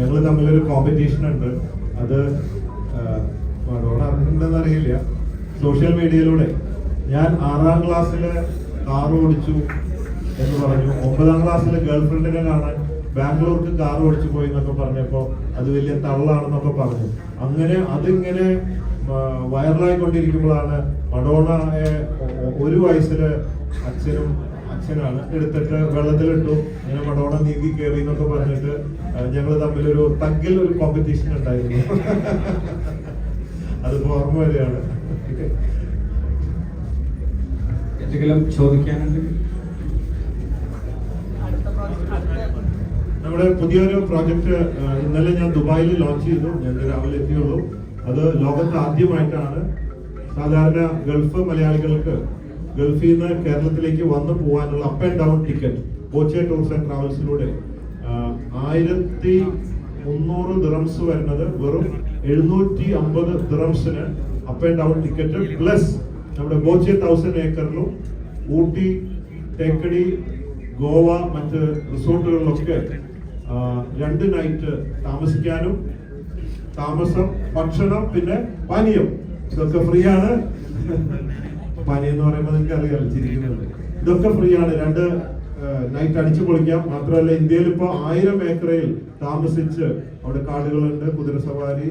ഞങ്ങൾ തമ്മിലൊരു കോമ്പറ്റീഷൻ ഉണ്ട്. അത് മഡോണ അറിഞ്ഞിട്ടുണ്ടെന്ന് അറിയില്ല. സോഷ്യൽ മീഡിയയിലൂടെ ഞാൻ ആറാം ക്ലാസ്സിൽ കാർ ഓടിച്ചു എന്ന് പറഞ്ഞു. ഒമ്പതാം ക്ലാസ്സിൽ ഗേൾഫ്രണ്ടിനെ കാണാൻ ബാംഗ്ലൂർക്ക് കാർ ഓടിച്ചു പോയി എന്നൊക്കെ പറഞ്ഞപ്പോൾ അത് വലിയ തള്ളാണെന്നൊക്കെ പറഞ്ഞു. അങ്ങനെ അതിങ്ങനെ വൈറലായിക്കൊണ്ടിരിക്കുമ്പോഴാണ് മഡോണയെ ഒരു വയസ്സിൽ അച്ഛനും അച്ഛനാണ് എടുത്തിട്ട് വെള്ളത്തിലിട്ടു. ഇങ്ങനെ മടോണ നീന്തി കയറി എന്നൊക്കെ പറഞ്ഞിട്ട് ഞങ്ങൾ ഒരു തഗ്ഗിൽ ഒരു കോമ്പറ്റീഷൻ ഉണ്ടായിരുന്നു. അത് ഓർമ്മ വരെയാണ് എന്തെങ്കിലും ചോദിക്കാനുണ്ട്? നമ്മുടെ പുതിയൊരു പ്രോജക്റ്റ് ഇന്നലെ ഞാൻ ദുബായിൽ ലോഞ്ച് ചെയ്തു. ഞാൻ രാവിലെ എത്തിയുള്ളൂ. അത് ലോകത്ത് ആദ്യമായിട്ടാണ് സാധാരണ ഗൾഫ് മലയാളികൾക്ക് ഗൾഫിൽ നിന്ന് കേരളത്തിലേക്ക് വന്നു പോകാനുള്ള up and down ticket Kochi tours and ട്രാവൽസിലൂടെ ആയിരത്തി മുന്നൂറ് ദിറംസ് വരുന്നത് വെറും എഴുന്നൂറ്റി അമ്പത് ദിറംസിന് up and down ticket plus നമ്മുടെ കോച്ചി തൗസൻഡ് ഏക്കറിലും ഊട്ടി തേക്കടി ഗോവ മറ്റ് റിസോർട്ടുകളിലൊക്കെ രണ്ട് നൈറ്റ് താമസിക്കാനും താമസം ഭക്ഷണം പിന്നെ പാനീയം. ഇതൊക്കെ ഫ്രീ ആണ്. പാനീയം എന്ന് പറയുമ്പോൾ നിങ്ങൾക്ക് അറിയാം ചിരിക്കുന്നത്. ഇതൊക്കെ ഫ്രീ ആണ് രണ്ട് നൈറ്റ് അടിച്ചു പൊളിക്കാം. മാത്രമല്ല ഇന്ത്യയിൽ ഇപ്പൊ ആയിരം ഏക്കറയിൽ താമസിച്ച് അവിടെ കാടുകളുണ്ട് കുതിരസവാരി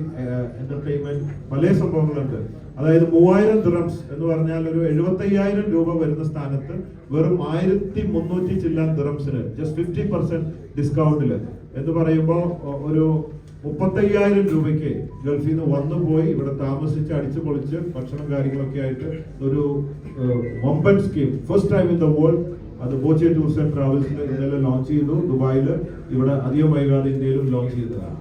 എന്റർടൈൻമെന്റ് പല സംഭവങ്ങളുണ്ട്. അതായത് മൂവായിരം ദിറംസ് എന്ന് പറഞ്ഞാൽ ഒരു എഴുപത്തയ്യായിരം രൂപ വരുന്ന സ്ഥാനത്ത് വെറും ആയിരത്തി മുന്നൂറ്റി ചില്ലാൻ ദിറംസിന് ജസ്റ്റ് ഫിഫ്റ്റി പെർസെന്റ് ഡിസ്കൗണ്ടിൽ എന്ന് പറയുമ്പോൾ ഒരു മുപ്പത്തയ്യായിരം രൂപയ്ക്ക് ഗൾഫിൽ നിന്ന് വന്നു പോയി ഇവിടെ താമസിച്ച് അടിച്ചു പൊളിച്ച് ഭക്ഷണം കാര്യങ്ങളൊക്കെ ആയിട്ട് ഒരു വമ്പൻ scheme. First time in the world അത് ബോച്ചെ ടൂർസ് ആൻഡ് ട്രാവൽസിന് ഇന്നലെ ലോഞ്ച് ചെയ്തു. ദുബായിൽ ഇവിടെ അധികം വൈകാതെ ഇന്ത്യയിലും ലോഞ്ച് ചെയ്തതാണ്.